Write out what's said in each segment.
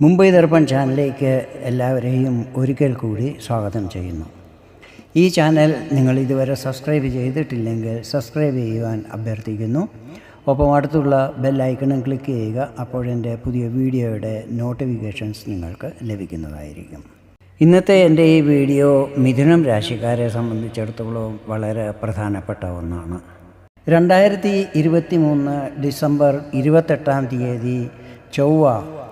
മുംബൈ ദർപ്പൺ ചാനലിലേക്ക് എല്ലാവരെയും ഒരിക്കൽ കൂടി സ്വാഗതം ചെയ്യുന്നു. ഈ ചാനൽ നിങ്ങൾ ഇതുവരെ സബ്സ്ക്രൈബ് ചെയ്തിട്ടില്ലെങ്കിൽ സബ്സ്ക്രൈബ് ചെയ്യുവാൻ അഭ്യർത്ഥിക്കുന്നു. ഒപ്പം അടുത്തുള്ള ബെല്ലൈക്കണും ക്ലിക്ക് ചെയ്യുക അപ്പോഴെന്റെ പുതിയ വീഡിയോയുടെ നോട്ടിഫിക്കേഷൻസ് നിങ്ങൾക്ക് ലഭിക്കുന്നതായിരിക്കും. ഇന്നത്തെ എന്റെ ഈ വീഡിയോ മിഥുനം രാശിക്കാരെ സംബന്ധിച്ചിടത്തോളം വളരെ പ്രധാനപ്പെട്ട ഒന്നാണ്. രണ്ടായിരത്തി ഇരുപത്തി മൂന്ന് ഡിസംബർ ഇരുപത്തെട്ടാം തീയതി ചൊവ്വ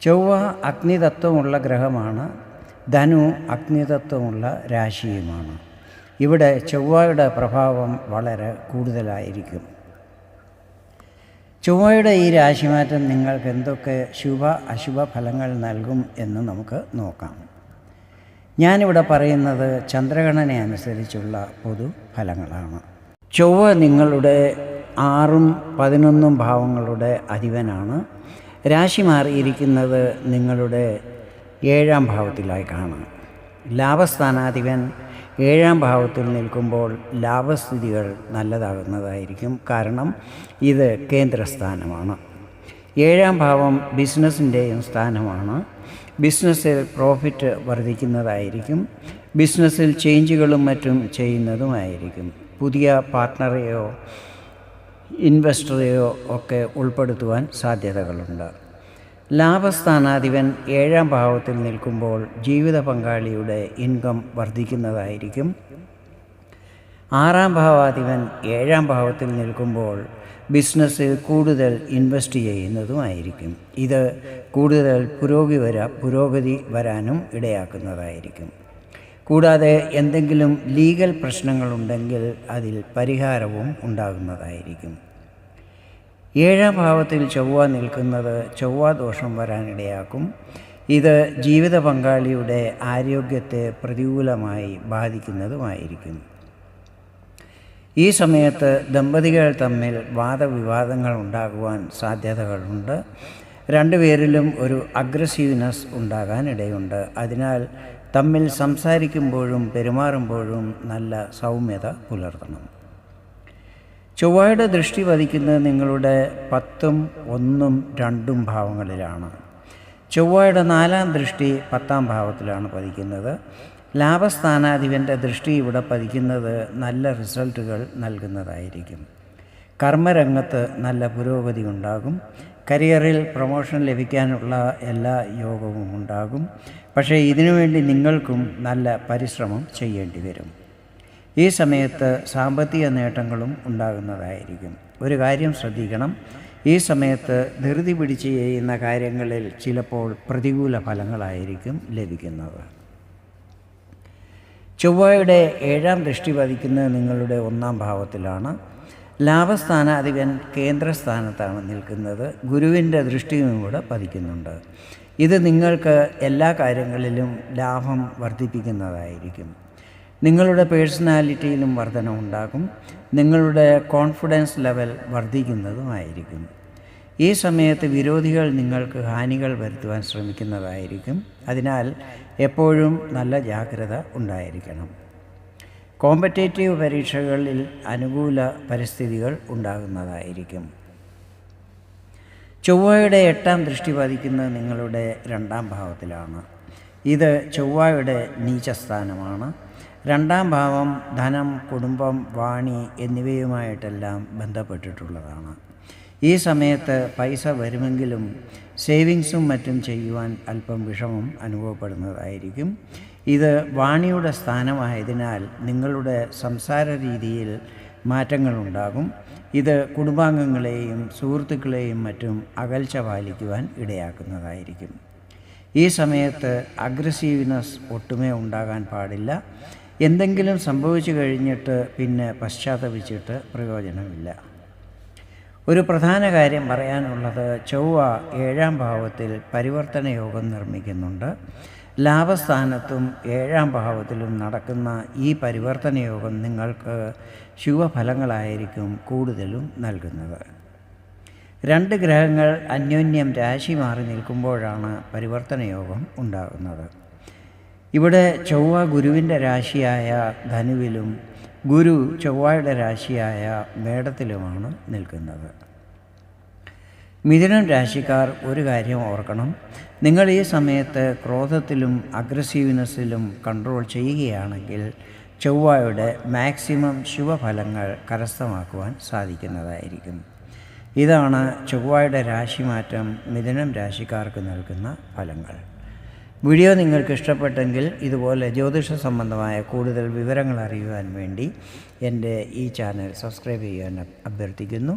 ചൊവ്വ അഗ്നിതത്വമുള്ള ഗ്രഹമാണ് ധനു അഗ്നിതത്വമുള്ള രാശിയുമാണ്. ഇവിടെ ചൊവ്വയുടെ പ്രഭാവം വളരെ കൂടുതലായിരിക്കും. ചൊവ്വയുടെ ഈ രാശിമാറ്റം നിങ്ങൾക്ക് എന്തൊക്കെ ശുഭ അശുഭ ഫലങ്ങൾ നൽകും എന്ന് നമുക്ക് നോക്കാം. ഞാനിവിടെ പറയുന്നത് ചന്ദ്രഗണന അനുസരിച്ചുള്ള പൊതു ഫലങ്ങളാണ്. ചൊവ്വ നിങ്ങളുടെ ആറും പതിനൊന്നും ഭാവങ്ങളുടെ അധിപനാണ്. രാശി മാറിയിരിക്കുന്നത് നിങ്ങളുടെ ഏഴാം ഭാവത്തിലായി കാണാം. ലാഭസ്ഥാനാധിപൻ ഏഴാം ഭാവത്തിൽ നിൽക്കുമ്പോൾ ലാഭസ്ഥിതികൾ നല്ലതാകുന്നതായിരിക്കും. കാരണം ഇത് കേന്ദ്രസ്ഥാനമാണ്. ഏഴാം ഭാവം ബിസിനസ്സിന്റെയും സ്ഥാനമാണ്. ബിസിനസ്സിൽ പ്രോഫിറ്റ് വർദ്ധിക്കുന്നതായിരിക്കും. ബിസിനസ്സിൽ ചേഞ്ചുകളും മറ്റും ചെയ്യുന്നതുമായിരിക്കും. പുതിയ പാർട്ട്ണറെയോ ഇൻവെസ്റ്ററെയോ ഒക്കെ ഉൾപ്പെടുത്തുവാൻ സാധ്യതകളുണ്ട്. ലാഭസ്ഥാനാധിപൻ ഏഴാം ഭാവത്തിൽ നിൽക്കുമ്പോൾ ജീവിത പങ്കാളിയുടെ ഇൻകം വർദ്ധിക്കുന്നതായിരിക്കും. ആറാം ഭാവാധിപൻ ഏഴാം ഭാവത്തിൽ നിൽക്കുമ്പോൾ ബിസിനസ്സിൽ കൂടുതൽ ഇൻവെസ്റ്റ് ചെയ്യുന്നതുമായിരിക്കും ഇത് കൂടുതൽ പുരോഗതി വരാ പുരോഗതി വരാനും ഇടയാക്കുന്നതായിരിക്കും. കൂടാതെ എന്തെങ്കിലും ലീഗൽ പ്രശ്നങ്ങളുണ്ടെങ്കിൽ അതിൽ പരിഹാരവും ഉണ്ടാകുന്നതായിരിക്കും. ഏഴാം ഭാവത്തിൽ ചൊവ്വ നിൽക്കുന്നത് ചൊവ്വ ദോഷം വരാനിടയാക്കും. ഇത് ജീവിത പങ്കാളിയുടെ ആരോഗ്യത്തെ പ്രതികൂലമായി ബാധിക്കുന്നതുമായിരിക്കും. ഈ സമയത്ത് ദമ്പതികൾ തമ്മിൽ വാദവിവാദങ്ങൾ ഉണ്ടാകുവാൻ സാധ്യതകളുണ്ട്. രണ്ടുപേരിലും ഒരു അഗ്രസീവ്നെസ് ഉണ്ടാകാൻ ഇടയുണ്ട് അതിനാൽ തമ്മിൽ സംസാരിക്കുമ്പോഴും പെരുമാറുമ്പോഴും നല്ല സൗമ്യത പുലർത്തണം. ചൊവ്വയുടെ ദൃഷ്ടി പതിക്കുന്നത് നിങ്ങളുടെ പത്തും ഒന്നും രണ്ടും ഭാവങ്ങളിലാണ്. ചൊവ്വയുടെ നാലാം ദൃഷ്ടി പത്താം ഭാവത്തിലാണ് പതിക്കുന്നത്. ലാഭസ്ഥാനാധിപന്റെ ദൃഷ്ടി ഇവിടെ പതിക്കുന്നത് നല്ല റിസൾട്ടുകൾ നൽകുന്നതായിരിക്കും. കർമ്മരംഗത്ത് നല്ല പുരോഗതി ഉണ്ടാകും. കരിയറിൽ പ്രൊമോഷൻ ലഭിക്കാനുള്ള എല്ലാ യോഗവും ഉണ്ടാകും. പക്ഷേ ഇതിനു വേണ്ടി നിങ്ങൾക്കും നല്ല പരിശ്രമം ചെയ്യേണ്ടി വരും. ഈ സമയത്ത് സാമ്പത്തിക നേട്ടങ്ങളും ഉണ്ടാകുന്നതായിരിക്കും. ഒരു കാര്യം ശ്രദ്ധിക്കണം. ഈ സമയത്ത് ധൃതി പിടിച്ച് ചെയ്യുന്ന കാര്യങ്ങളിൽ ചിലപ്പോൾ പ്രതികൂല ഫലങ്ങളായിരിക്കും ലഭിക്കുന്നത്. ചൊവ്വയുടെ ഏഴാം ദൃഷ്ടി പതിക്കുന്നത് നിങ്ങളുടെ ഒന്നാം ഭാവത്തിലാണ്. ലാഭസ്ഥാനാധിപൻ കേന്ദ്രസ്ഥാനത്താണ് നിൽക്കുന്നത്. ഗുരുവിന്റെ ദൃഷ്ടിയും കൂടെ പതിക്കുന്നുണ്ട്. ഇത് നിങ്ങൾക്ക് എല്ലാ കാര്യങ്ങളിലും ലാഭം വർദ്ധിപ്പിക്കുന്നതായിരിക്കും. നിങ്ങളുടെ പേഴ്സണാലിറ്റിയിലും വർധന ഉണ്ടാകും. നിങ്ങളുടെ കോൺഫിഡൻസ് ലെവൽ വർദ്ധിക്കുന്നതുമായിരിക്കും ഈ സമയത്ത് വിരോധികൾ നിങ്ങൾക്ക് ഹാനികൾ വരുത്തുവാൻ ശ്രമിക്കുന്നതായിരിക്കും. അതിനാൽ എപ്പോഴും നല്ല ജാഗ്രത ഉണ്ടായിരിക്കണം. കോമ്പറ്റേറ്റീവ് പരീക്ഷകളിൽ അനുകൂല പരിസ്ഥിതികൾ ഉണ്ടാകുന്നതായിരിക്കും. ചൊവ്വയുടെ എട്ടാം ദൃഷ്ടി പതിക്കുന്നത് നിങ്ങളുടെ രണ്ടാം ഭാവത്തിലാണ്. ഇത് ചൊവ്വയുടെ നീചസ്ഥാനമാണ്. രണ്ടാം ഭാവം ധനം കുടുംബം വാണി എന്നിവയുമായിട്ടെല്ലാം ബന്ധപ്പെട്ടിട്ടുള്ളതാണ്. ഈ സമയത്ത് പൈസ വരുമെങ്കിലും സേവിങ്സും മറ്റും ചെയ്യുവാൻ അല്പം വിഷമം അനുഭവപ്പെടുന്നതായിരിക്കും. ഇത് വാണിയുടെ സ്ഥാനമായതിനാൽ നിങ്ങളുടെ സംസാര രീതിയിൽ മാറ്റങ്ങളുണ്ടാകും. ഇത് കുടുംബാംഗങ്ങളെയും സുഹൃത്തുക്കളെയും മറ്റും അകൽച്ച പാലിക്കുവാൻ ഇടയാക്കുന്നതായിരിക്കും. ഈ സമയത്ത് അഗ്രസീവ്നെസ് ഒട്ടുമേ ഉണ്ടാകാൻ പാടില്ല. എന്തെങ്കിലും സംഭവിച്ചു കഴിഞ്ഞിട്ട് പിന്നെ പശ്ചാത്തപിച്ചിട്ട് പ്രയോജനമില്ല. ഒരു പ്രധാന കാര്യം പറയാനുള്ളത് ചൊവ്വ ഏഴാം ഭാവത്തിൽ പരിവർത്തന യോഗം നിർമ്മിക്കുന്നുണ്ട്. ലാഭസ്ഥാനത്തും ഏഴാം ഭാവത്തിലും നടക്കുന്ന ഈ പരിവർത്തനയോഗം നിങ്ങൾക്ക് ശുഭഫലങ്ങളായിരിക്കും കൂടുതലും നൽകുന്നത്. രണ്ട് ഗ്രഹങ്ങൾ അന്യോന്യം രാശി മാറി നിൽക്കുമ്പോഴാണ് പരിവർത്തനയോഗം ഉണ്ടാകുന്നത്. ഇവിടെ ചൊവ്വ ഗുരുവിന്റെ രാശിയായ ധനുവിലും ഗുരു ചൊവ്വയുടെ രാശിയായ മേടത്തിലുമാണ് നിൽക്കുന്നത്. മിഥുനം രാശിക്കാർ ഒരു കാര്യം ഓർക്കണം. നിങ്ങൾ ഈ സമയത്ത് ക്രോധത്തിലും അഗ്രസീവ്നെസ്സിലും കൺട്രോൾ ചെയ്യുകയാണെങ്കിൽ ചൊവ്വയുടെ മാക്സിമം ശുഭഫലങ്ങൾ കരസ്ഥമാക്കുവാൻ സാധിക്കുന്നതായിരിക്കും. ഇതാണ് ചൊവ്വയുടെ രാശിമാറ്റം മിഥുനം രാശിക്കാർക്ക് നൽകുന്ന ഫലങ്ങൾ. വീഡിയോ നിങ്ങൾക്ക് ഇഷ്ടപ്പെട്ടെങ്കിൽ ഇതുപോലെ ജ്യോതിഷ സംബന്ധമായ കൂടുതൽ വിവരങ്ങൾ അറിയുവാൻ വേണ്ടി എന്റെ ഈ ചാനൽ സബ്സ്ക്രൈബ് ചെയ്യാൻ അഭ്യർത്ഥിക്കുന്നു.